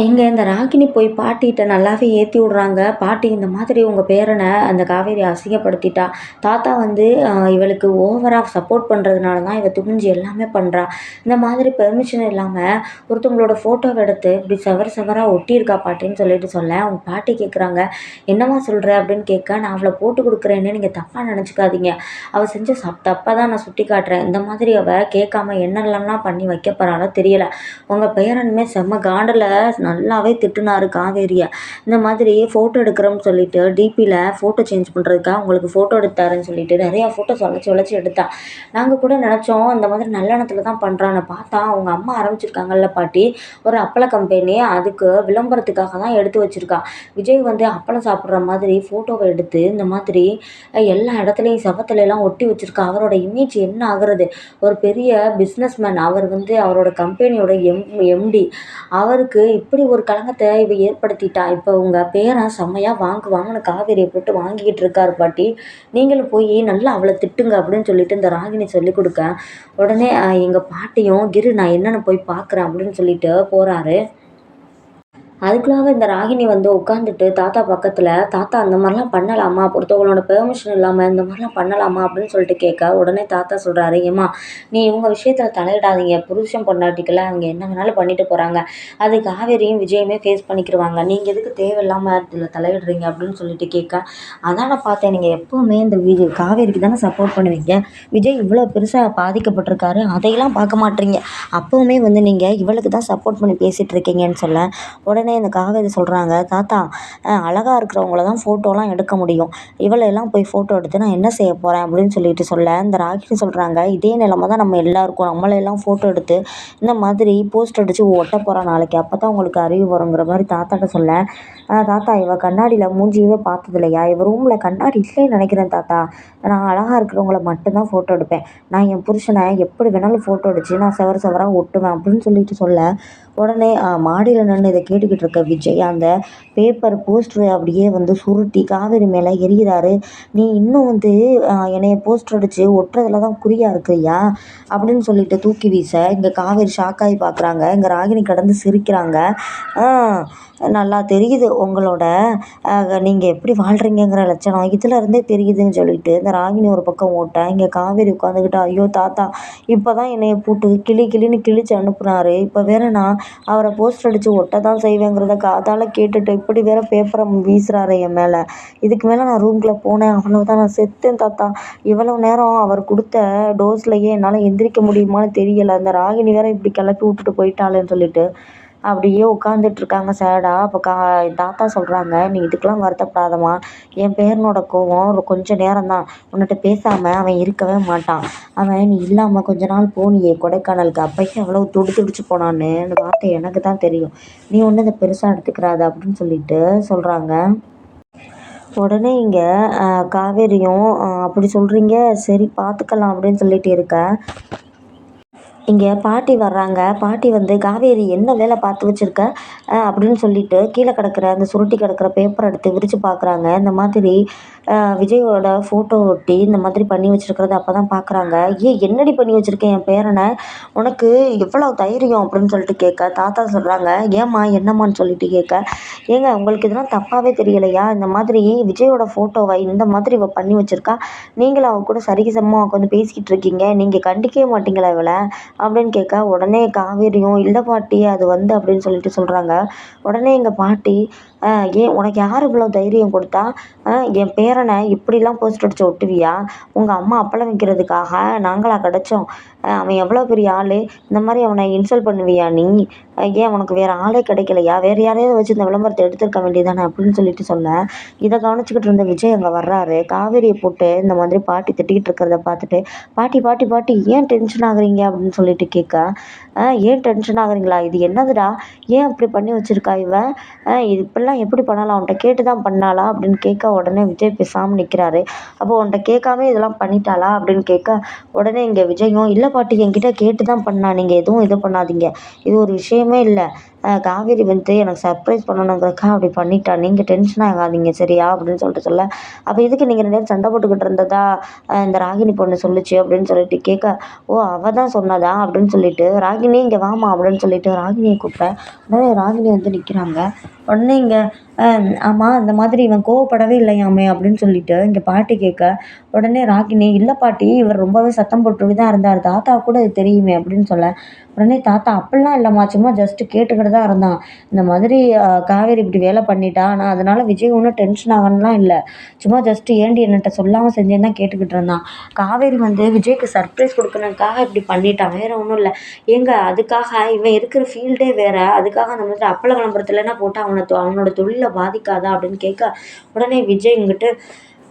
எங்கள் இந்த ராகினி போய் பாட்டிகிட்ட நல்லாவே ஏற்றி விட்றாங்க. பாட்டி இந்த மாதிரி உங்கள் பேரனை அந்த காவேரி அசிங்கப்படுத்திட்டா. தாத்தா வந்து இவளுக்கு ஓவராக சப்போர்ட் பண்ணுறதுனால தான் இவள் துணிஞ்சு எல்லாமே பண்ணுறா இந்த மாதிரி பெர்மிஷன் இல்லாமல் ஒருத்தவங்களோட ஃபோட்டோவை எடுத்து இப்படி செவர் செவராக ஒட்டியிருக்கா பாட்டின்னு சொல்லிட்டு சொல்ல. அவங்க பாட்டி கேட்குறாங்க என்னம்மா சொல்கிற அப்படின்னு கேட்க நான் அவளை போட்டு கொடுக்குறேன்னு நீங்கள் தப்பாக நினச்சிக்காதீங்க. அவள் செஞ்ச சப் தப்பாக தான் நான் சுட்டி காட்டுறேன். இந்த மாதிரி அவள் கேட்காம என்னெல்லாம் பண்ணி வைக்க போகிறாளோ தெரியலை. உங்கள் பேரனுமே செம்ம காண்டில் நல்லாவே திட்டுனாரு காவேரியை. இந்த மாதிரி ஃபோட்டோ எடுக்கிறோம்னு சொல்லிட்டு டிபியில் ஃபோட்டோ சேஞ்ச் பண்ணுறதுக்காக உங்களுக்கு ஃபோட்டோ எடுத்தாருன்னு சொல்லிட்டு நிறையா ஃபோட்டோ சொலச்சி உழைச்சி எடுத்தா. நாங்கள் கூட நினச்சோம் இந்த மாதிரி நல்லெண்ணத்தில் தான் பண்ணுறான்னு பார்த்தா அவங்க அம்மா ஆரம்பிச்சிருக்காங்கல்ல பாட்டி ஒரு அப்பள கம்பெனி அதுக்கு விளம்பரத்துக்காக தான் எடுத்து வச்சுருக்கா. விஜய் வந்து அப்பளம் சாப்பிட்ற மாதிரி ஃபோட்டோவை எடுத்து இந்த மாதிரி எல்லா இடத்துலையும் செவத்துலலாம் ஒட்டி வச்சுருக்கா. அவரோட இமேஜ் என்ன ஆகுறது? ஒரு பெரிய பிஸ்னஸ் மேன் அவர் வந்து அவரோட கம்பெனியோட எம் எம்டி அவருக்கு இப்படி ஒரு கலங்கத்தை இவ ஏற்படுத்திட்டா? இப்போ உங்கள் பேரன் செம்மையாக வாங்கு வாங்கின காவேரியை போட்டு வாங்கிக்கிட்டு இருக்காரு பாட்டி. நீங்களும் போய் நல்லா அவளை திட்டுங்க அப்படின்னு சொல்லிட்டு இந்த ராகினி சொல்லி கொடுக்க. உடனே எங்கள் பாட்டியும் கிரு நான் என்னென்னு போய் பார்க்குறேன் அப்படின்னு சொல்லிட்டு போகிறாரு அதுக்குள்ளாக இந்த ராகினி வந்து உட்காந்துட்டு தாத்தா பக்கத்தில் தாத்தா அந்த மாதிரிலாம் பண்ணலாமா? ஒருத்தவங்களோட பெர்மிஷன் இல்லாமல் இந்த மாதிரிலாம் பண்ணலாமா? அப்படின்னு சொல்லிட்டு கேட்க உடனே தாத்தா சொல்கிறாரு ஏம்மா நீ இவங்க விஷயத்தில் தலையிடாதீங்க. புருஷன் பொண்டாட்டிக்கெல்லாம் அவங்க என்ன வேணாலும் பண்ணிட்டு போகிறாங்க அது காவேரியும் விஜயமே ஃபேஸ் பண்ணிக்கிடுவாங்க நீங்கள் எதுக்கு தேவையில்லாமல் இதில் தலையிடுறீங்க? அப்படின்னு சொல்லிட்டு கேட்க அதான் நான் பார்த்தேன். நீங்கள் எப்போவுமே இந்த விஜய் காவேரிக்கு தானே சப்போர்ட் பண்ணுவீங்க. விஜய் இவ்வளோ பெருசாக பாதிக்கப்பட்டிருக்காரு. அதையெல்லாம் பார்க்க மாட்டீங்க. அப்போவுமே வந்து நீங்கள் இவளுக்கு தான் சப்போர்ட் பண்ணி பேசிகிட்டு இருக்கீங்கன்னு சொல்ல உடனே இந்த காவேரி சொல்கிறாங்க தாத்தா அழகாக இருக்கிறவங்கள தான் ஃபோட்டோலாம் எடுக்க முடியும். இவளையெல்லாம் போய் ஃபோட்டோ எடுத்து நான் என்ன செய்ய போகிறேன் அப்படின்னு சொல்லிட்டு சொல்ல இந்த ராகினி சொல்கிறாங்க இதே நிலமை தான் நம்ம எல்லாருக்கும். நம்மளையெல்லாம் ஃபோட்டோ எடுத்து இந்த மாதிரி போஸ்ட் அடித்து ஒட்ட போகிறோம் நாளைக்கு. அப்போ தான் உங்களுக்கு அறிவு வருங்கிற மாதிரி தாத்தாட்ட சொல்ல தாத்தா இவ கண்ணாடியில் மூஞ்சியவே பார்த்தது இல்லையா இவ ரூமில் கண்ணாடி இல்லைன்னு நினைக்கிறேன் தாத்தா. நான் அழகாக இருக்கிறவங்கள மட்டும்தான் ஃபோட்டோ எடுப்பேன். நான் என் புருஷனை எப்படி வேணாலும் ஃபோட்டோ அடித்து நான் செவர செவராக ஒட்டுவேன் அப்படின்னு சொல்லிட்டு சொல்ல உடனே மாடியில் நின்று இதை கேட்டுக்கிட்டு இருக்க விஜய். அந்த பேப்பர் போஸ்டர் அப்படியே வந்து சுருட்டி காவேரி மேலே எரிகிறாரு நீ இன்னும் வந்து என்னைய போஸ்டர் அடித்து ஒட்டுறதுல தான் குறியாக இருக்கிறியா? அப்படின்னு சொல்லிட்டு தூக்கி வீச இங்கே காவேரி ஷாக்காகி பார்க்குறாங்க இங்கே ராகினி கடந்து சிரிக்கிறாங்க. நல்லா தெரியுது உங்களோட நீங்கள் எப்படி வாழ்கிறீங்கங்கிற லட்சணம். இதில் இருந்தே தெரியுதுன்னு சொல்லிட்டு இந்த ராகினி ஒரு பக்கம் ஓட்ட இங்கே காவேரி உட்காந்துக்கிட்டு ஐயோ தாத்தா இப்போ தான் என்னைய போட்டு கிளி கிளின்னு கிழிச்சு அனுப்புனாரு. இப்போ வேற நான் அவரை போஸ்டர் அடித்து ஒட்ட தான் செய்வேங்கிறத காதால் கேட்டுட்டு இப்படி வேற பேப்பரை வீசுகிறாரு என் மேலே. இதுக்கு மேலே நான் ரூம்குள்ளே போனேன். அவ்வளோதான் நான் செத்தேன் தாத்தா. இவ்வளோ நேரம் அவர் கொடுத்த டோஸ்லையே என்னால் எந்திரிக்க முடியுமான்னு தெரியலை. அந்த ராகினி வேற இப்படி கிளப்பி விட்டுட்டு போயிட்டாளேன்னு சொல்லிட்டு அப்படியே உட்காந்துட்ருக்காங்க சேடாக அப்போ கா தாத்தா சொல்கிறாங்க நீ இதுக்கெலாம் வருத்தப்படாதம்மா. என் பேரனோட கோவம் ஒரு கொஞ்சம் நேரம்தான். உன்கிட்ட பேசாமல் அவன் இருக்கவே மாட்டான். அவன் நீ இல்லாமல் கொஞ்ச நாள் போனியே கொடைக்கானலுக்கு. அப்போயே அவ்வளோ துடி துடிச்சு போனான்னு வார்த்தை எனக்கு தான் தெரியும். நீ ஒன்றும் இதை பெருசாக எடுத்துக்கிறாத அப்படின்னு சொல்லிட்டு சொல்கிறாங்க உடனே இங்கே காவேரியும் அப்படி சொல்கிறீங்க சரி பார்த்துக்கலாம் அப்படின்னு சொல்லிட்டு இருக்க. இங்கே பாட்டி வர்றாங்க. பாட்டி வந்து காவேரி என்ன வேலை பார்த்து வச்சுருக்க? அப்படின்னு சொல்லிட்டு கீழே கிடக்கிற அந்த சுருட்டி கிடக்கிற பேப்பர் எடுத்து விரித்து பார்க்குறாங்க இந்த மாதிரி விஜயோட ஃபோட்டோ ஒட்டி இந்த மாதிரி பண்ணி வச்சுருக்கிறத அப்போ தான் பார்க்குறாங்க ஏன் என்னடி பண்ணி வச்சுருக்கேன் என் பேரனை உனக்கு எவ்வளோ தைரியம்? அப்படின்னு சொல்லிட்டு கேட்க தாத்தா சொல்கிறாங்க ஏம்மா என்னம்மான்னு சொல்லிட்டு கேட்க ஏங்க உங்களுக்கு இதெல்லாம் தப்பாகவே தெரியலையா? இந்த மாதிரி விஜயோட ஃபோட்டோவை இந்த மாதிரி இவள் பண்ணி வச்சுருக்கா? நீங்களும் அவள் கூட சரிசமமாக உட்காந்து பேசிக்கிட்டு இருக்கீங்க. நீங்கள் கண்டிக்கவே மாட்டீங்களா இவளை? அப்படின்னு கேட்க உடனே காவேரியும் இல்லை பாட்டி அது வந்து அப்படின்னு சொல்லிட்டு சொல்கிறாங்க உடனே எங்கள் பாட்டி ஏன் உனக்கு யார் இவ்வளோ தைரியம் கொடுத்தா? என் பேரனை இப்படிலாம் போஸ்ட் அடித்து ஒட்டுவியா? உங்கள் அம்மா அப்பளம் விற்கிறதுக்காக நாங்களா கிடச்சோம். அவன் எவ்வளோ பெரிய ஆள்? இந்த மாதிரி அவனை இன்சல்ட் பண்ணுவியா நீ? ஏன் உனக்கு வேறு ஆளே கிடைக்கலையா? வேறு யாரையாவது வச்சு இந்த விளம்பரத்தை எடுத்துருக்க வேண்டியதானே அப்படின்னு சொல்லிட்டு சொல்ல. இதை கவனிச்சிக்கிட்டு இருந்த விஜய் அங்கே வர்றாரு. காவேரியை போட்டு இந்த மாதிரி பாட்டி திட்டிக்கிட்டு இருக்கிறத பார்த்துட்டு பாட்டி பாட்டி பாட்டி ஏன் டென்ஷன் ஆகுறீங்க? அப்படின்னு சொல்லிட்டு கேட்க ஏன் டென்ஷன் ஆகுறீங்களா? இது என்னதுடா? ஏன் அப்படி பண்ணி வச்சுருக்கா இவன் இது இப்படிலாம் எப்படி பண்ணலாம்? உன்கிட்ட கேட்டு தான் பண்ணாளா? அப்படின்னு கேட்க உடனே விஜய் பேசாமல் நிற்கிறாரு அப்போ உன்கிட்ட கேட்காம இதெல்லாம் பண்ணிட்டாளா? அப்படின்னு கேட்க உடனே இங்கே விஜயும் இல்லை பாட்டி என்கிட்ட கேட்டு தான் பண்ணா. நீங்கள் எதுவும் இது பண்ணாதீங்க. இது ஒரு விஷயமே இல்லை. காவேரி வந்து எனக்கு சர்ப்ரைஸ் பண்ணணுங்கிறக்கா அப்படி பண்ணிட்டா. நீங்கள் டென்ஷன் ஆகாதீங்க சரியா? அப்படின்னு சொல்லிட்டு சொல்ல அப்போ இதுக்கு நீங்கள் ரெண்டு நேரம் சண்டை போட்டுக்கிட்டு இருந்ததா? இந்த ராகினி பொண்ணு சொல்லுச்சு. அப்படின்னு சொல்லிட்டு கேட்க ஓ அவள் தான் சொன்னதா? அப்படின்னு சொல்லிட்டு ராகினி இங்கே வாமா அப்படின்னு சொல்லிட்டு ராகினியை கூப்பிட்டேன் உடனே ராகினி வந்து நிற்கிறாங்க உடனே இங்கே yeah ஆமாம் அந்த மாதிரி இவன் கோவப்படவே இல்லையாமே அப்படின்னு சொல்லிட்டு இங்கே பாட்டி கேட்க உடனே ராகினி இல்லை பாட்டி இவர் ரொம்பவே சத்தம் போட்டுட்டு தான் இருந்தார். தாத்தா கூட இது தெரியுமே அப்படின்னு சொல்ல உடனே தாத்தா அப்படிலாம் இல்லைம்மா. சும்மா ஜஸ்ட்டு கேட்டுக்கிட்டு தான் இருந்தான். இந்த மாதிரி காவேரி இப்படி வேலை பண்ணிட்டா ஆனால் அதனால் விஜய் ஒன்றும் டென்ஷன் ஆகணும்லாம் இல்லை. சும்மா ஜஸ்ட்டு ஏண்டி என்னட்ட சொல்லாமல் செஞ்சேன் தான் கேட்டுக்கிட்டு இருந்தான். காவேரி வந்து விஜய்க்கு சர்ப்ரைஸ் கொடுக்கணுக்காக இப்படி பண்ணிட்டான். வேறு ஒன்றும் இல்லை. ஏங்க அதுக்காக இவன் இருக்கிற ஃபீல்டே வேறு. அதுக்காக அந்த மாதிரி அப்பள விளம்பரத்துலன்னா போட்டு அவனை அவனோட தொழிலை பாதிக்காதா அப்படின்னு கேட்க உடனே விஜய் இங்கிட்டு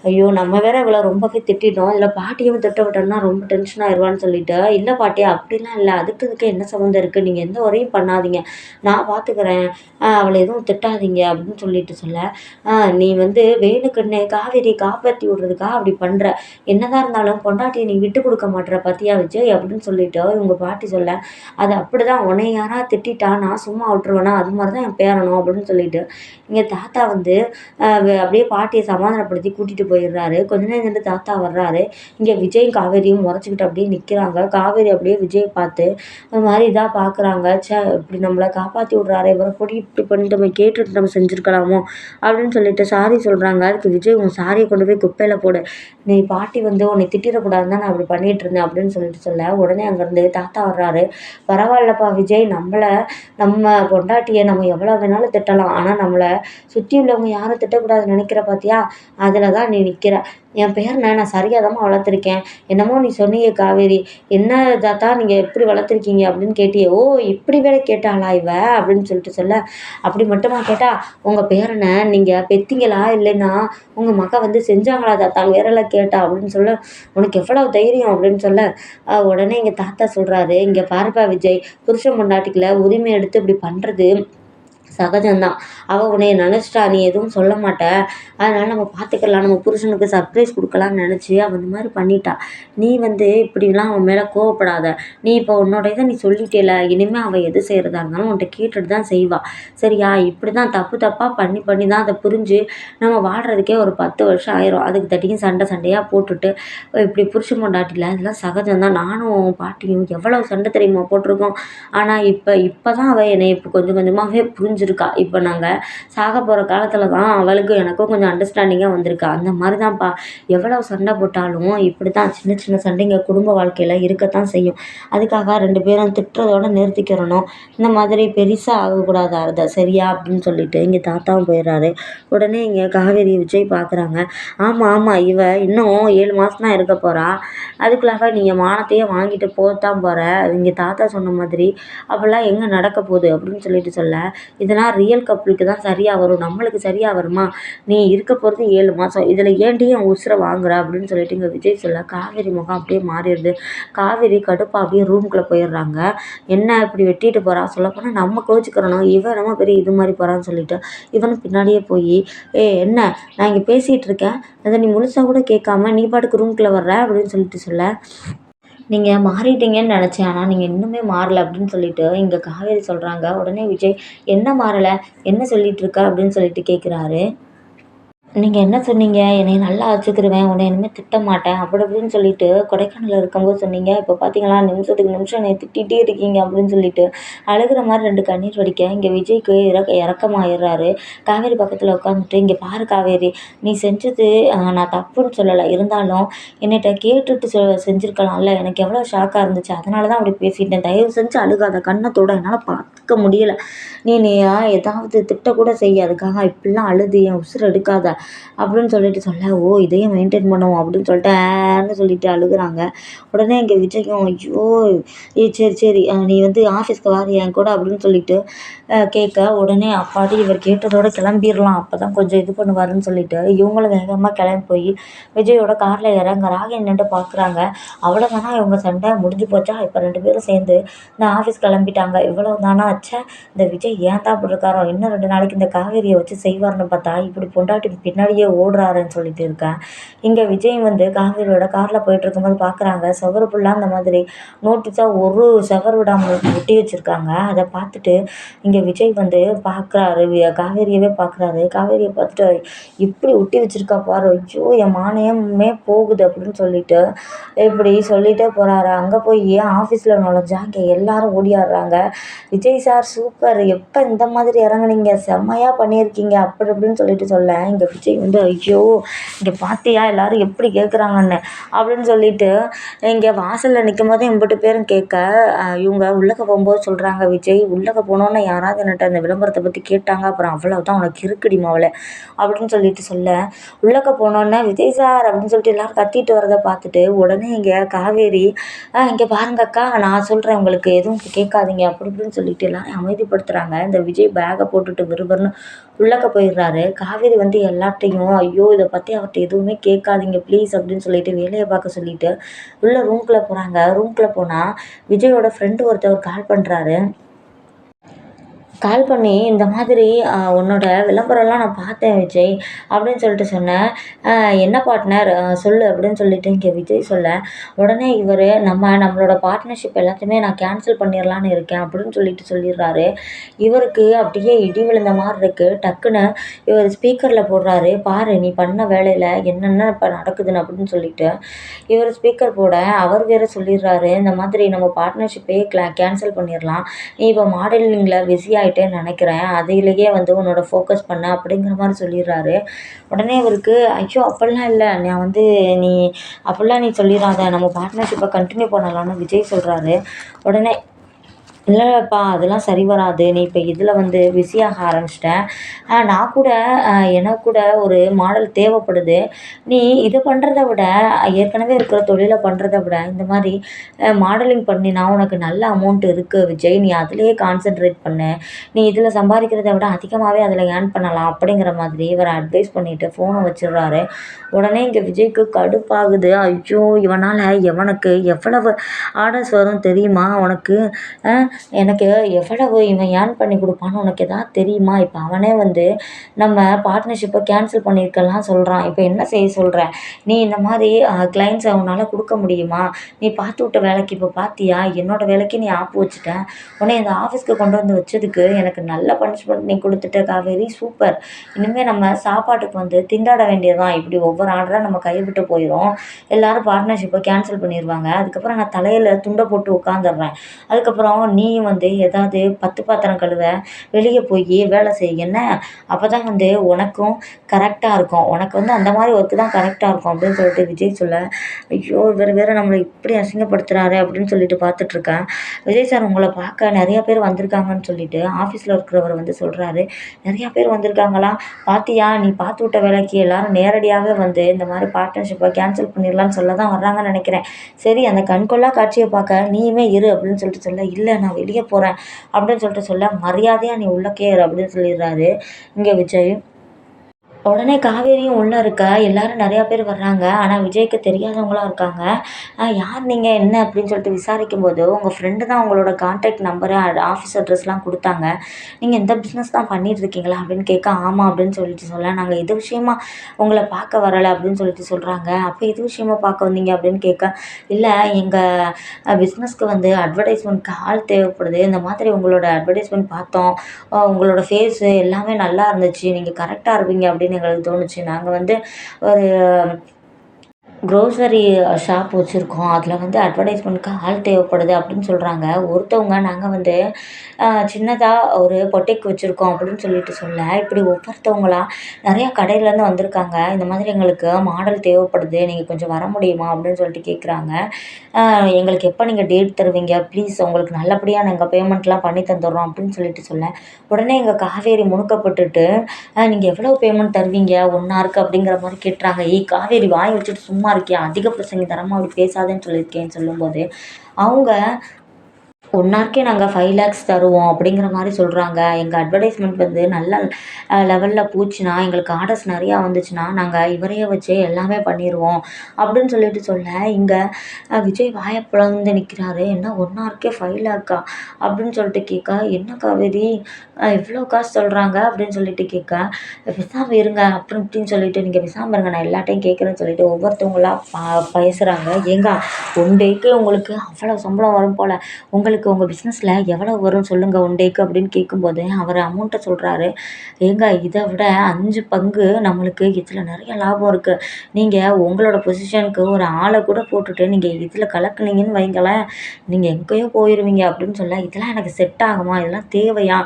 ஐயோ நம்ம வேற இவ்வளோ ரொம்பவே திட்டிட்டோம். இதில் பாட்டியும் திட்ட விட்டோம்னா ரொம்ப டென்ஷன் ஆயிடுவான்னு சொல்லிட்டு இல்லை பாட்டி அப்படிலாம் இல்லை. அதுக்கு இதுக்கு என்ன சம்மந்தம் இருக்குது நீங்கள் எந்த உரையும் பண்ணாதீங்க. நான் பார்த்துக்கிறேன் அவளை எதுவும் திட்டாதீங்க அப்படின்னு சொல்லிட்டு சொல்ல நீ வந்து வேணுக்குன்னே காவேரி காப்பாற்றி விட்றதுக்காக அப்படி பண்ணுற என்னதான் இருந்தாலும் பொண்டாட்டியை நீ விட்டு கொடுக்க மாட்டுற பார்த்தியா விஜய்? அப்படின்னு சொல்லிட்டு இவங்க பாட்டி சொல்ல அது அப்படி தான் உன்னை யாராக திட்டான் நான் சும்மா விட்டுருவேனா? அது மாதிரி தான் என் பேரணும் அப்படின்னு சொல்லிட்டு இங்கே தாத்தா வந்து அப்படியே பாட்டியை சமாதானப்படுத்தி கூட்டிகிட்டு போயிடுறாரு. கொஞ்ச நேரம் இருந்து தாத்தா வர்றாரு. இங்கே விஜயும் காவேரியும் முறைச்சிக்கிட்டு அப்படியே நிற்கிறாங்க காவேரி அப்படியே விஜயை பார்த்து ஒரு மாதிரி இதாக பார்க்குறாங்க சே இப்படி நம்மளை காப்பாற்றி விட்றாரு. இவரை போட்டு இப்படி பண்ணிட்டு நம்ம கேட்டுட்டு நம்ம செஞ்சுருக்கலாமோ? அப்படின்னு சொல்லிட்டு சாரி சொல்கிறாங்க அதுக்கு விஜய் உன் சாரியை கொண்டு போய் குப்பையில் போடு. நீ பாட்டி வந்து உன்னை திட்டிடக்கூடாதுன்னு தான் நான் அப்படி பண்ணிகிட்டு இருந்தேன் அப்படின்னு சொல்லிட்டு சொல்ல உடனே அங்கேருந்து தாத்தா வர்றாரு. பரவாயில்லப்பா விஜய் நம்மளை நம்ம பொண்டாட்டியை நம்ம எவ்வளோ வேணாலும் திட்டலாம். ஆனால் நம்மளை சுற்றி உள்ளவங்க யாரும் திட்டக்கூடாதுன்னு நினைக்கிற பார்த்தியா அதில் தான் நீ நிற்கிற என் பேரனை நான் சரியாக தான் வளர்த்துருக்கேன். என்னமோ நீ சொன்னீங்க காவேரி. என்ன தாத்தா நீங்கள் எப்படி வளர்த்துருக்கீங்க அப்படின்னு கேட்டியே. ஓ இப்படி வேலை கேட்டாளா இவ? அப்படின்னு சொல்லிட்டு சொல்ல. அப்படி மட்டுமா கேட்டா உங்கள் பேரனை நீங்கள் பெத்திங்களா? இல்லைன்னா உங்கள் மக்கள் வந்து செஞ்சாங்களா தாத்தா? வேறெல்லாம் கேட்டா அப்படின்னு சொல்ல. உனக்கு எவ்வளோ தைரியம் அப்படின்னு சொல்ல. உடனே எங்கள் தாத்தா சொல்கிறாரு இங்கே பாருப்பா விஜய் புருஷன் பொண்டாட்டிக்குள்ள உரிமை எடுத்து இப்படி பண்ணுறது சகஜம்தான். அவள் உன்னைய நினச்சிட்டா நீ எதுவும் சொல்ல மாட்ட. அதனால் நம்ம பார்த்துக்கலாம் நம்ம புருஷனுக்கு சர்ப்ரைஸ் கொடுக்கலான்னு நினச்சி அவள் இந்த மாதிரி பண்ணிட்டா. நீ வந்து இப்படிலாம் அவன் மேலே கோவப்படாத. நீ இப்போ உன்னோட இதை நீ சொல்லிட்டேல. இனிமேல் அவள் எது செய்கிறதா இருந்தாலும் உன்கிட்ட கேட்டுட்டு தான் செய்வாள் சரியா? இப்படி தான் தப்பு தப்பாக பண்ணி பண்ணி தான் அதை புரிஞ்சு நம்ம வாடுறதுக்கே ஒரு பத்து வருஷம் ஆயிரும். அதுக்கு தட்டியும் சண்டை சண்டையாக போட்டுட்டு இப்படி புருஷன் கொண்டாட்டில இதெல்லாம் சகஜம் தான் நானும் பாட்டியும் எவ்வளோ சண்டை தெரியுமா போட்டிருக்கோம். ஆனால் இப்போ இப்போ தான் அவள் என்னை இப்போ கொஞ்சம் கொஞ்சமாகவே புரிஞ்சு புரிஞ்சிருக்கா இப்போ நாங்கள் சாக போகிற காலத்தில் தான் அவளுக்கும் எனக்கும் கொஞ்சம் அண்டர்ஸ்டாண்டிங்காக வந்திருக்கா. அந்த மாதிரி தான்ப்பா எவ்வளோ சண்டை போட்டாலும் இப்படி தான் சின்ன சின்ன சண்டைங்க குடும்ப வாழ்க்கையில் இருக்கத்தான் செய்யும். அதுக்காக ரெண்டு பேரும் திட்டுறதோட நிறுத்திக்கிறணும். இந்த மாதிரி பெருசாக ஆகக்கூடாது அதை சரியா? அப்படின்னு சொல்லிட்டு இங்கே தாத்தாவும் போயிடுறாரு. உடனே இங்கே காவேரி விஜய் பார்க்குறாங்க ஆமாம் ஆமாம் இவ இன்னும் ஏழு மாதம் தான் இருக்க போகிறா அதுக்குள்ளாக நீங்கள் மானத்தையே வாங்கிட்டு போகத்தான் போகிற இங்கே தாத்தா சொன்ன மாதிரி அப்போல்லாம் எங்கே நடக்க போகுது? அப்படின்னு சொல்லிட்டு சொல்ல இதை இதெல்லாம் ரியல் கப்புளுக்கு தான் சரியாக வரும். நம்மளுக்கு சரியாக வருமா? நீ இருக்க போகிறது ஏழு மாதம் இதில் ஏன்டி என் உசுரை வாங்குற அப்படின்னு சொல்லிட்டு இங்கே விஜய் சொல்ல காவேரி முகம் அப்படியே மாறிடுது. காவேரி கடுப்பாக அப்படியே ரூம்குள்ளே போயிடுறாங்க. என்ன இப்படி வெட்டிட்டு போகிறா சொல்லப்போனால் நம்ம கோச்சிக்கிறணும். இவன் ரொம்ப பெரிய இது மாதிரி போகிறான்னு சொல்லிட்டு இவனும் பின்னாடியே போய் ஏ என்ன? நான் இங்கே பேசிகிட்டு இருக்கேன். அதை நீ முழுசாக கூட கேட்காம நீ பாட்டுக்கு ரூம்குள்ளே வர்ற? அப்படின்னு சொல்லிட்டு சொல்ல நீங்கள் மாறிட்டீங்கன்னு நினச்சேன். ஆனால் நீங்கள் இன்னுமே மாறலை அப்படின்னு சொல்லிட்டு இங்கே காவேரி சொல்கிறாங்க உடனே விஜய் என்ன மாறலை? என்ன சொல்லிகிட்டு இருக்க? அப்படின்னு சொல்லிட்டு கேட்குறாரு நீங்கள் என்ன சொன்னீங்க? என்னை நல்லா வச்சுக்கிருவேன். உன்னை இனிமேல் திட்ட மாட்டேன் அப்படி இப்படின்னு சொல்லிட்டு கொடைக்கானலில் இருக்கும்போது சொன்னீங்க. இப்போ பார்த்தீங்களா நிமிஷத்துக்கு நிமிஷம் என்னை திட்டிகிட்டே இருக்கீங்க அப்படின்னு சொல்லிட்டு. அழுகிற மாதிரி ரெண்டு கண்ணீர் வடிக்க இங்கே விஜய்க்கு இறக்க இறக்கமாயிடுறாரு. காவேரி பக்கத்தில் உட்காந்துட்டு இங்கே பாரு காவேரி. நீ செஞ்சது நான் தப்புன்னு சொல்லலை. இருந்தாலும் என்னிட்ட கேட்டுட்டு சொ செஞ்சுருக்கலாம்ல. எனக்கு எவ்வளோ ஷாக்காக இருந்துச்சு. அதனால தான் அப்படி பேசிட்டேன். தயவு செஞ்சு அழுகாத கண்ணத்தோட என்னால் பார்த்துக்க முடியல. நீ நீ ஏதாவது திட்டக்கூட செய்ய அதுக்காக இப்படிலாம் அழுது. என் உசுரை எடுக்காத. அப்படின்னு சொல்லிட்டு சொல்ல ஓ இதையும் மெயின்டைன் பண்ணுவோம் அப்படின்னு சொல்லிட்டு ஏன்னு சொல்லிட்டு அழுகுறாங்க. உடனே எங்கள் விஜய்க்கும் ஐயோ ஏ சரி சரி நீ வந்து ஆஃபீஸ்க்கு வாரி என் கூட அப்படின்னு சொல்லிட்டு கேட்க உடனே அப்பாடி இவர் கேட்டதோட கிளம்பிடலாம் அப்போ தான் கொஞ்சம் இது பண்ணுவாருன்னு சொல்லிட்டு இவங்களும் வேகமாக கிளம்பி போய் விஜயோட காரில் இறங்க ராகி நின்றுட்டு பார்க்குறாங்க அவ்வளோதானா இவங்க சண்டை முடிஞ்சு போச்சா? இப்போ ரெண்டு பேரும் சேர்ந்து இந்த ஆஃபீஸ் கிளம்பிட்டாங்க. இவ்வளோ தானா? ஆச்சா இந்த விஜய் ஏன் தான் அப்படி இருக்காரோ? இன்னும் ரெண்டு நாளைக்கு இந்த காவேரியை வச்சு செய்வார்னு பார்த்தா இப்படி பொண்டாட்டி பின்னாடியே ஓடுறாருன்னு சொல்லிட்டு இருக்கேன் இங்கே விஜய் வந்து காவேரியோட காரில் போயிட்டு இருக்கும்போது பார்க்குறாங்க செவரு ஃபுல்லாக அந்த மாதிரி நோட்டீஸாக ஒரு செவரு விடாமல் ஒட்டி வச்சுருக்காங்க. அதை பார்த்துட்டு இங்கே விஜய் வந்து பார்க்குறாரு காவேரியவே பார்க்குறாரு காவேரியை பார்த்துட்டு இப்படி ஒட்டி வச்சுருக்கா பாரு. ஐயோ என் மானியமே போகுது அப்படின்னு சொல்லிட்டு இப்படி சொல்லிகிட்டே போகிறாரு அங்கே போய் ஆஃபீஸில் நுழைஞ்சா? இங்கே எல்லாரும் ஓடியாடுறாங்க. விஜய் சார் சூப்பர் எப்போ இந்த மாதிரி இறங்குனீங்க? செம்மையாக பண்ணியிருக்கீங்க. அப்படி இப்படின்னு சொல்லிட்டு சொல்ல இங்கே விஜய் வந்து ஐயோ இங்கே பார்த்தியா? எல்லாரும் எப்படி கேட்குறாங்கன்னு அப்படின்னு சொல்லிட்டு இங்கே வாசலில் நிற்கும் போதே எம்பட்டு பேரும் கேட்க இவங்க உள்ளக்க போகும்போது சொல்கிறாங்க விஜய் உள்ளக்க போனோன்னே யாராவது என்னட்ட அந்த விளம்பரத்தை பற்றி கேட்டாங்க அப்புறம் அவ்வளோதான் உனக்கு இருக்குடி மாவில் அப்படின்னு சொல்லிட்டு சொல்ல உள்ளக்க போனோன்னே விஜய் சார் அப்படின்னு சொல்லிட்டு எல்லோரும் கத்திட்டு வரதை பார்த்துட்டு உடனே இங்கே காவேரி இங்கே பாருங்க அக்கா நான் சொல்கிறேன் உங்களுக்கு எதுவும் கேட்காதீங்க அப்படி இப்படின்னு சொல்லிட்டு எல்லாம் அமைதிப்படுத்துகிறாங்க இந்த விஜய் பேகை போட்டுட்டு விறுவிறுன்னு உள்ளக்க போயிடுறாரு. காவேரி வந்து எல்லார்ட்டையும் ஐயோ இதை பற்றி அவர்கிட்ட எதுவுமே கேட்காதீங்க ப்ளீஸ் அப்படின்னு சொல்லிட்டு வேலையை பார்க்க சொல்லிட்டு உள்ளே ரூம்குள்ளே போகிறாங்க ரூம்குள்ளே போனால் விஜயோட ஃப்ரெண்டு ஒருத்தவர் கால் பண்ணுறாரு கால் பண்ணி இந்த மாதிரி உன்னோட விளம்பரம்லாம் நான் பார்த்தேன் விஜய் அப்படின்னு சொல்லிட்டு சொன்னேன். என்ன பார்ட்னர் சொல்லு அப்படின்னு சொல்லிட்டு இங்கே விஜய் சொல்ல உடனே இவர் நம்ம நம்மளோட பார்ட்னர்ஷிப் எல்லாத்தையுமே நான் கேன்சல் பண்ணிடலான்னு இருக்கேன் அப்படின்னு சொல்லிட்டு சொல்லிடுறாரு. இவருக்கு அப்படியே இடி விழுந்த மாதிரி இருக்குது டக்குன்னு இவர் ஸ்பீக்கரில் போடுறாரு பாரு நீ பண்ண வேலையில் என்னென்ன இப்போ நடக்குதுன்னு அப்படின்னு சொல்லிட்டு. இவர் ஸ்பீக்கர் போட அவர் வேறு சொல்லிடுறாரு இந்த மாதிரி நம்ம பார்ட்னர்ஷிப்பே கேன்சல் பண்ணிடலாம் நீ இப்போ மாடலிங்கில் பிஸி ஆகிட்டேன்னு நினைக்கிறேன். அதிலேயே வந்து உன்னோட ஃபோக்கஸ் பண்ண அப்படிங்கிற மாதிரி சொல்லிடுறாரு. உடனே அவருக்கு ஐயோ அப்படிலாம் இல்லை. நான் வந்து நீ அப்படிலாம் நீ சொல்லிடாத. நம்ம பார்ட்னர்ஷிப்பை கண்டினியூ பண்ணலாம்னு விஜய் சொல்கிறாரு உடனே இல்லைப்பா அதெல்லாம் சரி வராது. நீ இப்போ இதில் வந்து பிஸியாக ஆரம்பிச்சிட்டேன் நான் கூட எனக்கு கூட ஒரு மாடல் தேவைப்படுது. நீ இதை பண்ணுறத விட ஏற்கனவே இருக்கிற தொழிலை பண்ணுறத விட இந்த மாதிரி மாடலிங் பண்ணி நான் உனக்கு நல்ல அமௌண்ட் இருக்குது விஜய். நீ அதிலேயே கான்சென்ட்ரேட் பண்ணு. நீ இதில் சம்பாதிக்கிறத விட அதிகமாகவே அதில் ஏர்ன் பண்ணலாம் அப்படிங்கிற மாதிரி இவர் அட்வைஸ் பண்ணிவிட்டு ஃபோனை வச்சிடுறாரு. உடனே இங்கே விஜய்க்கு கடுப்பாகுது. ஐயோ இவனால் எவனுக்கு எவ்வளவு ஆர்டர்ஸ் வரும் தெரியுமா? உனக்கு எனக்கு எவ்வளவு இவன் ஏர்ன் பண்ணி கொடுப்பான்னு உனக்கு எதாவது தெரியுமா? இப்போ அவனே வந்து நம்ம பார்ட்னர்ஷிப்பை கேன்சல் பண்ணியிருக்கலாம் சொல்கிறான் இப்போ என்ன செய்ய சொல்கிற நீ இந்த மாதிரி க்ளைண்ட்ஸை உன்னால் கொடுக்க முடியுமா? நீ பார்த்து விட்ட வேலைக்கு இப்போ பார்த்தியா? என்னோடய வேலைக்கு நீ ஆப்பு வச்சுட்ட. உடனே இந்த ஆஃபீஸ்க்கு கொண்டு வந்து வச்சதுக்கு எனக்கு நல்ல பனிஷ்மெண்ட் நீ கொடுத்துட்ட காவேரி. சூப்பர் இனிமேல் நம்ம சாப்பாட்டுக்கு வந்து திண்டாட வேண்டியதுதான். இப்படி ஒவ்வொரு ஆர்டராக நம்ம கையை விட்டு போயிடும் எல்லோரும் பார்ட்னர்ஷிப்பை கேன்சல் பண்ணிடுவாங்க அதுக்கப்புறம் நான் தலையில் துண்டை போட்டு உட்காந்துடுறேன் அதுக்கப்புறம் நீ நீயும் வந்து ஏதாவது பத்து பாத்திரம் கழுவ வெளியே போய் வேலை செய் என்ன? அப்போ தான் வந்து உனக்கும் கரெக்டாக இருக்கும். உனக்கு வந்து அந்த மாதிரி ஒர்க்கு தான் கரெக்டாக இருக்கும் அப்படின்னு சொல்லிட்டு விஜய் சொல்ல ஐயோ இவர் வேறு நம்மளை இப்படி அசிங்கப்படுத்துகிறாரு அப்படின்னு சொல்லிட்டு பார்த்துட்ருக்கேன் விஜய் சார் உங்களை பார்க்க நிறையா பேர் வந்திருக்காங்கன்னு சொல்லிட்டு ஆஃபீஸில் இருக்கிறவர் வந்து சொல்கிறாரு நிறையா பேர் வந்திருக்காங்களா? பார்த்தியா நீ பார்த்து விட்ட வேலைக்கு எல்லாரும் நேரடியாகவே வந்து இந்த மாதிரி பார்ட்னர்ஷிப்பை கேன்சல் பண்ணிடலான்னு சொல்ல தான் வர்றாங்கன்னு நினைக்கிறேன். சரி அந்த கண்கொள்ளா காட்சியை பார்க்க நீயுமே இரு அப்படின்னு சொல்லிட்டு சொல்ல இல்லை நான் வெளியே போகிறேன் அப்படின்னு சொல்லிட்டு சொல்ல மரியாதையாக நீ உள்ளே இரு அப்படின்னு சொல்லிடுறாரு. இங்கே விஜய் உடனே காவேரியும் உள்ளே இருக்கா. எல்லோரும் நிறையா பேர் வர்றாங்க. ஆனால் விஜய்க்கு தெரியாதவங்களாம் இருக்காங்க. யார் நீங்கள் என்ன? அப்படின்னு சொல்லிட்டு விசாரிக்கும்போது உங்கள் ஃப்ரெண்டு தான் உங்களோட கான்டாக்ட் நம்பரு ஆஃபீஸ் அட்ரஸ்லாம் கொடுத்தாங்க. நீங்கள் இந்த பிஸ்னஸ் தான் பண்ணிகிட்ருக்கீங்களா அப்படின்னு கேட்க ஆமாம் அப்படின்னு சொல்லிட்டு சொல்ல நாங்கள் இது விஷயமா உங்களை பார்க்க வரலை அப்படின்னு சொல்லிட்டு சொல்கிறாங்க அப்போ இது விஷயமா பார்க்க வந்தீங்க? அப்படின்னு கேட்க இல்லை எங்கள் பிஸ்னஸ்க்கு வந்து அட்வர்டைஸ்மெண்ட்க்கு ஆள் தேவைப்படுது. இந்த மாதிரி உங்களோட அட்வர்டைஸ்மெண்ட் பார்த்தோம். உங்களோட ஃபேஸு எல்லாமே நல்லா இருந்துச்சு. நீங்கள் கரெக்டாக இருப்பீங்க அப்படின்னு அப்படின்னு எங்களுக்கு தோணுச்சு. நாங்கள் வந்து ஒரு க்ரோசரி ஷாப் வச்சுருக்கோம். அதில் வந்து அட்வர்டைஸ்மெண்ட்க்கு ஆள் தேவைப்படுது அப்படின்னு சொல்கிறாங்க ஒருத்தவங்க நாங்கள் வந்து சின்னதாக ஒரு பொட்டிக் வச்சுருக்கோம் அப்படின்னு சொல்லிட்டு சொல்ல இப்படி ஒவ்வொருத்தவங்களா நிறையா கடையிலேருந்து வந்திருக்காங்க. இந்த மாதிரி எங்களுக்கு மாடல் தேவைப்படுது. நீங்கள் கொஞ்சம் வர முடியுமா அப்படின்னு சொல்லிட்டு கேட்குறாங்க எங்களுக்கு எப்போ நீங்கள் டேட் தருவீங்க? ப்ளீஸ் உங்களுக்கு நல்லபடியாக நாங்கள் பேமெண்ட்லாம் பண்ணி தந்துடுறோம் அப்படின்னு சொல்லிட்டு சொல்ல உடனே எங்கள் காவேரி முணுக்கப்பட்டுட்டு நீங்கள் எவ்வளோ பேமெண்ட் தருவீங்க? ஒன்றா இருக்குது அப்படிங்கிற மாதிரி கேட்டுறாங்க. ஏய் காவேரி வாய் வச்சுட்டு சும்மா இருக்கியா அதிக பிரசங்கி தரமாக அப்படி பேசாதேன்னு சொல்லியிருக்கேன்னு சொல்லும்போது அவங்க ஒன் ஹார்க்கே நாங்கள் ஃபைவ் லேக்ஸ் தருவோம் அப்படிங்கிற மாதிரி சொல்கிறாங்க எங்கள் அட்வர்டைஸ்மெண்ட் வந்து நல்ல லெவலில் போச்சுன்னா எங்களுக்கு ஆர்டர்ஸ் நிறையா வந்துச்சுன்னா நாங்கள் இவரையே வச்சே எல்லாமே பண்ணிடுவோம் அப்படின்னு சொல்லிட்டு சொல்ல இங்கே விஜய் வாயை பிளந்து நிற்கிறாரு என்ன ஒன் ஹார்க்கே ஃபைவ் லேக்கா அப்படின்னு சொல்லிட்டு கேட்க என்ன காவேரி? இவ்வளோ காசு சொல்கிறாங்க அப்படின்னு சொல்லிட்டு கேட்க விசாம இருங்க அப்படின்னு இப்படின்னு சொல்லிட்டு நீங்கள் விசாம இருங்க நான் எல்லாட்டையும் கேட்குறேன்னு சொல்லிட்டு ஒவ்வொருத்தவங்களா பேசுகிறாங்க ஏங்க ஒன் டேக்கு உங்களுக்கு அவ்வளோ சம்பளம் வரும் போல். உங்களுக்கு உங்களுக்கு உங்கள் பிஸ்னஸில் எவ்வளோ வரும் சொல்லுங்கள் ஒன் டேக்கு அப்படின்னு கேட்கும்போது அவர் அமௌண்ட்டை சொல்கிறாரு ஏங்க இதை விட அஞ்சு பங்கு நம்மளுக்கு இதில் நிறைய லாபம் இருக்குது நீங்கள் உங்களோட பொசிஷனுக்கு ஒரு ஆளை கூட போட்டுட்டு நீங்கள் இதில் கலக்குனீங்கன்னு வைங்களேன் நீங்கள் எங்கேயோ போயிடுவீங்க அப்படின்னு சொல்ல இதெல்லாம் எனக்கு செட் ஆகுமா? இதெல்லாம் தேவையா?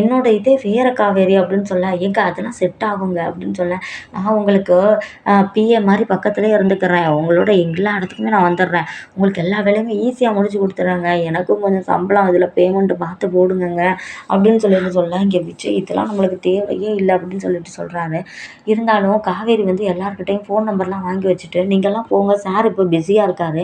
என்னோட இதே வேற காவேரி அப்படின்னு சொல்ல ஏங்க அதெல்லாம் செட் ஆகுங்க அப்படின்னு சொல்ல நான் உங்களுக்கு பிஏ மாதிரி பக்கத்துலேயே இருந்துக்கிறேன். உங்களோட எல்லா இடத்துக்குமே நான் வந்துடுறேன். உங்களுக்கு எல்லா வேலையுமே ஈஸியாக முடிச்சு கொடுத்துட்றேங்க. எனக்கும் கொஞ்சம் சம்பளம் அதில் பேமெண்ட்டு பார்த்து போடுங்கங்க. அப்படின்னு சொல்லிட்டு சொல்ல இங்கே விஜய் இதெல்லாம் நம்மளுக்கு தேவையே இல்லை அப்படின்னு சொல்லிட்டு சொல்கிறாரு இருந்தாலும் காவேரி வந்து எல்லாருக்கிட்டையும் ஃபோன் நம்பர்லாம் வாங்கி வச்சுட்டு நீங்கள்லாம் போங்க சார் இப்போ பிஸியாக இருக்கார்.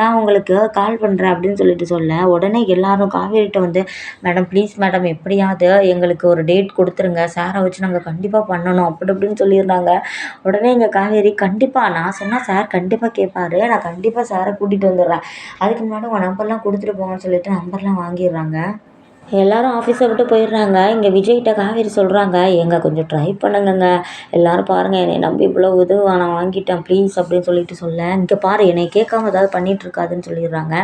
நான் உங்களுக்கு கால் பண்ணுறேன் அப்படின்னு சொல்லிட்டு சொல்ல உடனே எல்லோரும் காவேரிகிட்ட வந்து மேடம் ப்ளீஸ் மேடம் எப்படியாவது எங்களுக்கு ஒரு டேட் கொடுத்துருங்க. சாரை வச்சு நாங்கள் கண்டிப்பாக பண்ணணும். அப்படி இப்படின்னு சொல்லியிருந்தாங்க உடனே இங்கே காவேரி கண்டிப்பாக நான் சொன்னால் சார் கண்டிப்பாக கேட்பாரு நான் கண்டிப்பாக சாரை கூட்டிகிட்டு வந்துடுறேன். அதுக்கு முன்னாடி உங்கள் நம்பர்லாம் கொடுத்துட்டு போங்கன்னு சொல்லிட்டு நம்பர்லாம் வாங்கிடுறாங்க. எல்லாரும் ஆஃபீஸை விட்டு போயிடுறாங்க. இங்கே விஜய்கிட்ட காவேரி சொல்கிறாங்க ஏங்க கொஞ்சம் ட்ரை பண்ணுங்கங்க. எல்லாரும் பாருங்கள் என்னை நம்பி இவ்வளோ இது நான் வாங்கிட்டேன் ப்ளீஸ் அப்படின்னு சொல்லிட்டு சொல்ல. இங்கே பாரு என்னை கேட்காம ஏதாவது பண்ணிகிட்ருக்காதுன்னு சொல்லிடுறாங்க.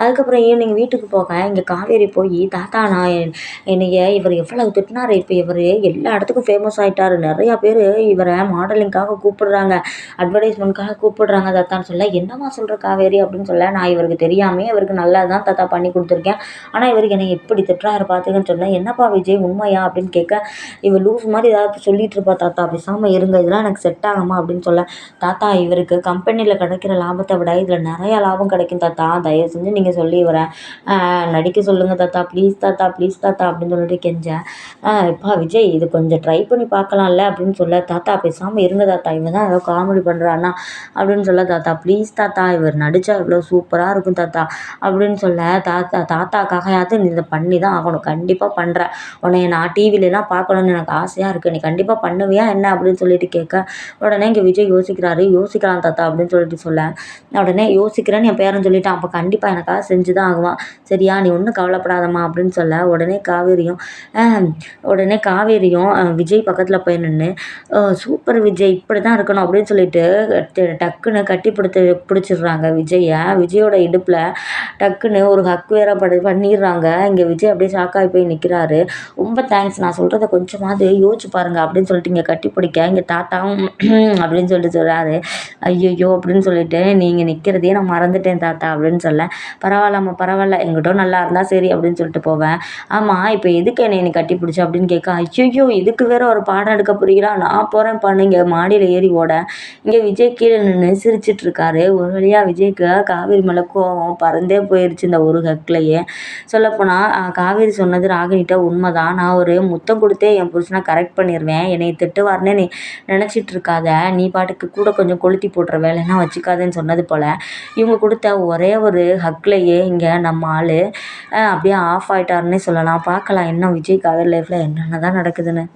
அதுக்கப்புறம் ஈவினிங் வீட்டுக்கு போக இங்கே காவேரி போய் தாத்தா நான் என்னைய இவர் எவ்வளவு திட்டினார். இப்போ இவர் எல்லா இடத்துக்கும் ஃபேமஸ் ஆகிட்டாரு நிறையா பேர் இவரை மாடலிங்காக கூப்பிடுறாங்க. அட்வர்டைஸ்மெண்ட்காக கூப்பிடுறாங்க தாத்தான்னு சொல்ல. என்னம்மா சொல்கிற காவேரி? அப்படின்னு சொல்ல. நான் இவருக்கு தெரியாமே இவருக்கு நல்லா தான் தாத்தா பண்ணி கொடுத்துருக்கேன். ஆனால் இவருக்கு என்னை எப்படி திட்டுறா யாரை பார்த்துக்கன்னு சொன்னேன் என்னப்பா விஜய் உண்மையா? அப்படின்னு கேட்க இவள் லூஸ் மாதிரி ஏதாவது சொல்லிட்டு இருப்பா தாத்தா பேசாமல் இருங்க இதெல்லாம் எனக்கு செட் ஆகுமா? அப்படின்னு சொல்ல தாத்தா இவருக்கு கம்பெனியில் கிடைக்கிற லாபத்தை விட இதில் நிறையா லாபம் கிடைக்கும் தாத்தா. தயவு செஞ்சு நீங்கள் சொல்லி வரேன் நடிக்க சொல்லுங்கள் தாத்தா. ப்ளீஸ் தாத்தா ப்ளீஸ் தாத்தா அப்படின்னு சொல்லிட்டு கெஞ்சேன் இப்போ விஜய் இது கொஞ்சம் ட்ரை பண்ணி பார்க்கலாம்ல? அப்படின்னு சொல்ல தாத்தா பேசாமல் இருங்க தாத்தா. இவன் தான் ஏதோ காமெடி பண்ணுறான்னா அப்படின்னு சொல்ல தாத்தா ப்ளீஸ் தாத்தா இவர் நடித்தா இவ்வளோ சூப்பராக இருக்கும் தாத்தா. அப்படின்னு சொல்ல தாத்தா தாத்தாக்காக யாத்து இதை பண்ணி தான் ஆகணும். கண்டிப்பாக பண்ணுறேன் உன்னைய நான் டிவிலலாம் பார்க்கணுன்னு எனக்கு ஆசையாக இருக்குது நீ கண்டிப்பாக பண்ணுவியா? என்ன அப்படின்னு சொல்லிட்டு கேட்க உடனே இங்கே விஜய் யோசிக்கிறாரு. யோசிக்கலாம் தாத்தா அப்படின்னு சொல்லிட்டு சொல்ல. உடனே யோசிக்கிறேன்னு என் பேரன் சொல்லிட்டான். அப்போ கண்டிப்பாக எனக்காக செஞ்சு தான் ஆகுவான். சரியா நீ ஒன்றும் கவலைப்படாதம்மா அப்படின்னு சொல்ல. உடனே காவேரியும் உடனே காவேரியும் விஜய் பக்கத்தில் போய் நின்று சூப்பர் விஜய் இப்படி தான் இருக்கணும் அப்படின்னு சொல்லிட்டு டக்குன்னு கட்டி பிடித்து பிடிச்சிடுறாங்க விஜயை விஜயோட இடுப்பில் டக்குன்னு ஒரு ஹக் வேற பண்ணிடுறாங்க. இங்கே விஜய் அப்படியே ஷாக்காகி போய் நிற்கிறாரு ரொம்ப தேங்க்ஸ் நான் சொல்கிறத கொஞ்சமாவது யோசிச்சு பாருங்கள் அப்படின்னு சொல்லிட்டு இங்கே கட்டி பிடிக்க இங்கே தாத்தாவும் அப்படின்னு சொல்லிட்டு சொல்கிறாரு ஐயோ அப்படின்னு சொல்லிட்டு நீங்கள் நிற்கிறதையே நான் மறந்துட்டேன் தாத்தா அப்படின்னு சொல்ல. பரவாயில்லம்மா பரவாயில்ல. எங்கிட்ட நல்லா இருந்தால் சரி அப்படின்னு சொல்லிட்டு போவேன். ஆமாம் இப்போ எதுக்கு என்னை நீ கட்டி பிடிச்ச அப்படின்னு கேட்க ஐயோ இதுக்கு வேற ஒரு பாடம் எடுக்க போறீங்களா? நான் போகிறேன் பண்ணு இங்கே மாடியில் ஏறி ஓட. இங்கே விஜய் கீழே நின்று சிரிச்சிட்டு இருக்காரு. ஒரு வழியாக விஜய்க்கு காவேரி மேலே கோவம் பறந்தே போயிடுச்சு இந்த ஒரு ஹக்லையே சொல்லப்போனால் கா காவேரி சொன்னது ராகினிட்ட உண்மை தான் நான் ஒரு முத்தம் கொடுத்தே என் புருஷனை கரெக்ட் பண்ணிடுவேன் என்னை திட்டுவார்னு நீ நினச்சிட்டு இருக்காத நீ பாட்டுக்கு கூட கொஞ்சம் கொளுத்தி போடுற வேலையெல்லாம் வச்சுக்காதேன்னு சொன்னது போல். இவங்க கொடுத்த ஒரே ஒரு ஹக்லையே இங்கே நம்ம ஆள். அப்படியே ஆஃப் ஆகிட்டாருன்னே சொல்லலாம். பார்க்கலாம் இன்னும் விஜய் காவேரி லைஃப்பில் என்னென்ன தான் நடக்குதுன்னு.